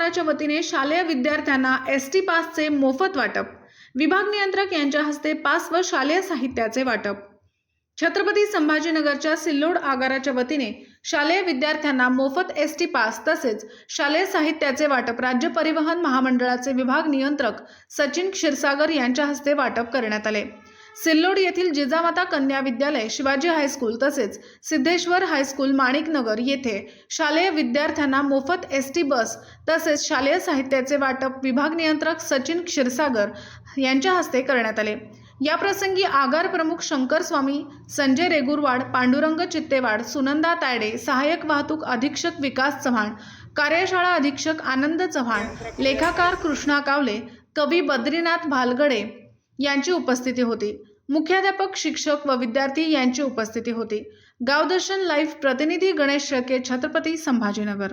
सरकारच्या वतीने शालेय विद्यार्थ्यांना एस टी पासचे मोफत वाटप विभाग नियंत्रक यांच्या हस्ते पास व शालेय साहित्याचे वाटप. छत्रपती संभाजीनगरच्या सिल्लोड आगाराच्या वतीने शालेय विद्यार्थ्यांना मोफत एस टी पास तसेच शालेय साहित्याचे वाटप राज्य परिवहन महामंडळाचे विभाग नियंत्रक सचिन क्षीरसागर यांच्या हस्ते वाटप करण्यात आले. सिल्लोड येथील जिजामाता कन्या विद्यालय शिवाजी हायस्कूल तसेच सिद्धेश्वर हायस्कूल माणिकनगर येथे शालेय विद्यार्थ्यांना मोफत एस टी बस तसेच शालेय साहित्याचे वाटप विभाग नियंत्रक सचिन क्षीरसागर यांच्या हस्ते करण्यात आले. याप्रसंगी आगार प्रमुख शंकर स्वामी संजय रेगुरवाड पांडुरंग चित्तेवाड सुनंदा तायडे सहाय्यक वाहतूक अधीक्षक विकास चव्हाण कार्यशाळा अधीक्षक आनंद चव्हाण लेखाकार कृष्णा कावले कवी बद्रीनाथ भालगडे यांची उपस्थिती होती. मुख्याध्यापक शिक्षक व विद्यार्थी यांची उपस्थिती होती. गावदर्शन लाईव्ह प्रतिनिधी गणेश शेळके छत्रपती संभाजीनगर.